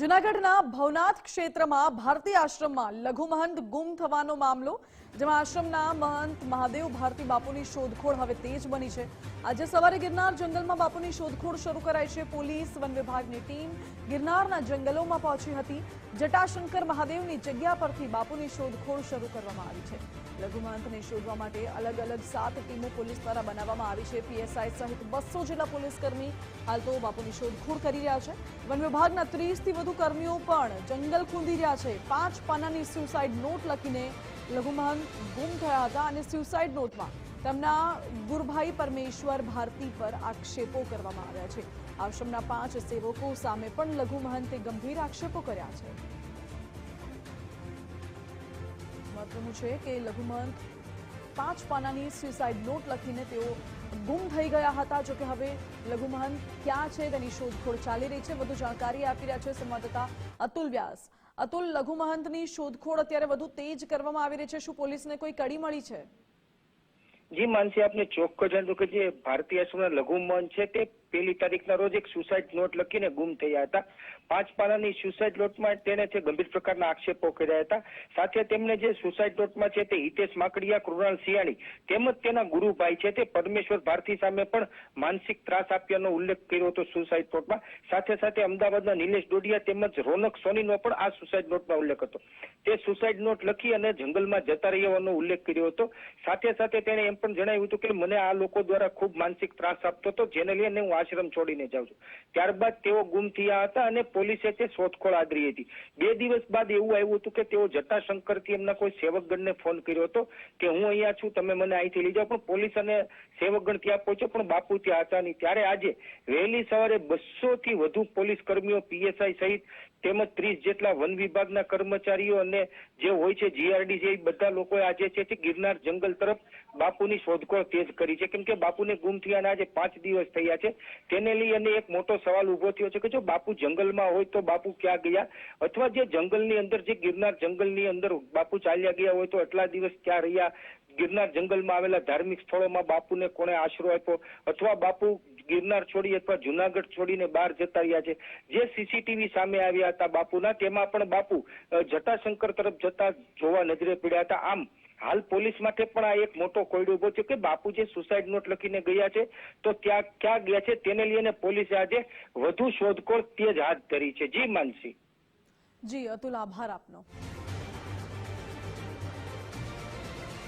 જૂનાગઢના ભવનાથ ક્ષેત્રમાં ભારતી આશ્રમમાં લઘુ મહંત ગુમ થવાનો મામલો, જેમાં આશ્રમના મહંત મહાદેવ ભારતી બાપુની શોધખોળ હવે તેજ બની છે. આજે સવારે ગિરનાર જંગલમાં બાપુની શોધખોળ શરૂ કરાઈ છે. પોલીસ, વન વિભાગની ટીમ ગિરનારના જંગલોમાં પહોંચી હતી. જટાશંકર મહાદેવની જગ્યા પરથી બાપુની શોધખોળ શરૂ કરવામાં આવી છે. લઘુ મહંતને શોધવા માટે અલગ અલગ સાત ટીમો પોલીસ દ્વારા બનાવવામાં આવી છે. પીએસઆઈ સહિત બસો જેટલા પોલીસકર્મી હાલ તો બાપુની શોધખોળ કરી રહ્યા છે. વન વિભાગના ત્રીસથી વધુ કર્મીઓ પણ જંગલ ખૂંદી રહ્યા છે. પાંચ પાનાની સુસાઇડ નોટ લખીને લઘુમહન ગુમ થયા હતા અને સુસાઇડ નોટમાં તેમના ગુરભાઈ પરમેશ્વર ભારતી પર આક્ષેપો કરવામાં આવ્યા છે. આશ્રમના પાંચ સેવકો સામે પણ લઘુમહંતે ગંભીર આક્ષેપો કર્યા છે. મહત્વનું છે કે લઘુમંત પાંચ પાનાની સ્યુસાઇડ નોટ લખીને તેઓ ગુમ થઈ ગયા હતા. જો કે હવે લઘુમહંત ક્યાં છે? તેની શોધખોળ ચાલી રહી છે. વધુ જાણકારી આપી રહ્યા છે સંવાદદાતા અતુલ વ્યાસ. અતુલ લઘુમહંતની શોધખોળ અત્યારે વધુ તેજ કરવામાં આવી રહી છે. શું પોલીસને કોઈ કડી મળી છે? જી, માનસી, આપને ચોખ્ખો જણાવ્યું કે જે ભારતીય આશ્રમના લઘુમન છે, તે પહેલી તારીખના રોજ એક સુસાઇડ નોટ લખીને ગુમ થયા હતા. પાંચ પાનાની સુસાઇડ નોટમાં તેને છે ગંભીર પ્રકારના આક્ષેપો કર્યા હતા. સાથે તેમણે જે સુસાઇડ નોટમાં છે તે હિતેશ માકડિયા, કૃણાલ સિયાણી તેમજ તેના ગુરુભાઈ છે તે પરમેશ્વર ભારતી સામે પણ માનસિક ત્રાસ આપ્યાનો ઉલ્લેખ કર્યો હતો સુસાઇડ નોટમાં સાથે સાથે અમદાવાદના નિલેશ ડોડિયા તેમજ રોનક સોનીનો પણ આ સુસાઇડ નોટમાં ઉલ્લેખ હતો. તે સુસાઇડ નોટ લખી અને જંગલમાં જતા રહેવાનો ઉલ્લેખ કર્યો હતો. સાથે સાથે તેણે એમ પણ જણાવ્યું હતું કે મને આ લોકો દ્વારા ખૂબ માનસિક ત્રાસ આપતો હતો, જેને લઈને હું આશ્રમ છોડીને જાઉં છું. ત્યારબાદ તેઓ ગુમ થયા હતા અને પોલીસે તે શોધખોળ આદરી હતી. બે દિવસ બાદ એવું આવ્યું હતું કે તેઓ જટાશંકરથી એમના કોઈ સેવકગણને ફોન કર્યો હતો કે હું અહીંયા છું, તમે મને અહીંથી લઈ જાઓ. પણ પોલીસ અને સેવકગણ ત્યાં પહોંચ્યો, પણ બાપુ ત્યાં હતા નહીં. ત્યારે આજે વહેલી સવારે બસો થી વધુ પોલીસ કર્મીઓ પીએસઆઈ સહિત તેમજ ત્રીસ જેટલા વન વિભાગના કર્મચારીઓ અને જે હોય છે જીઆરડી જે બધા લોકોએ આજે છે, ગિરનાર જંગલ તરફ બાપુની શોધખોળ તેજ કરી છે. કેમ બાપુને ગુમ થયાના આજે પાંચ દિવસ થયા છે. તેને લઈ એક મોટો સવાલ ઊભો થયો છે કે જો બાપુ જંગલમાં હોય તો બાપુ ક્યાં ગયા? અથવા જે જંગલની અંદર, જે ગિરનાર જંગલની અંદર બાપુ ચાલ્યા ગયા હોય તો આટલા દિવસ ક્યાં રહ્યા? ગિરનાર જંગલમાં આવેલા ધાર્મિક સ્થળોમાં બાપુને કોણે આશરો આપ્યો? અથવા બાપુ ગિરનાર છોડી અથવા જુનાગઢ છોડીને બહાર જતા રહ્યા છે? જે સીસીટીવી સામે આવ્યા હતા બાપુના, તેમાં પણ બાપુ જટાશંકર તરફ જતા જોવા નજરે પડ્યા હતા. આમ હાલ પોલીસ માટે પણ આ એક મોટો કોયડો ઊભો છે કે બાપુ જે સુસાઇડ નોટ લખીને ગયા છે, તો ત્યાં ક્યાં ગયા છે તેને લઈને પોલીસે આજે વધુ શોધખોળ તેજ હાથ ધરી છે. જી માનસી. જી, અતુલ આભાર આપનો.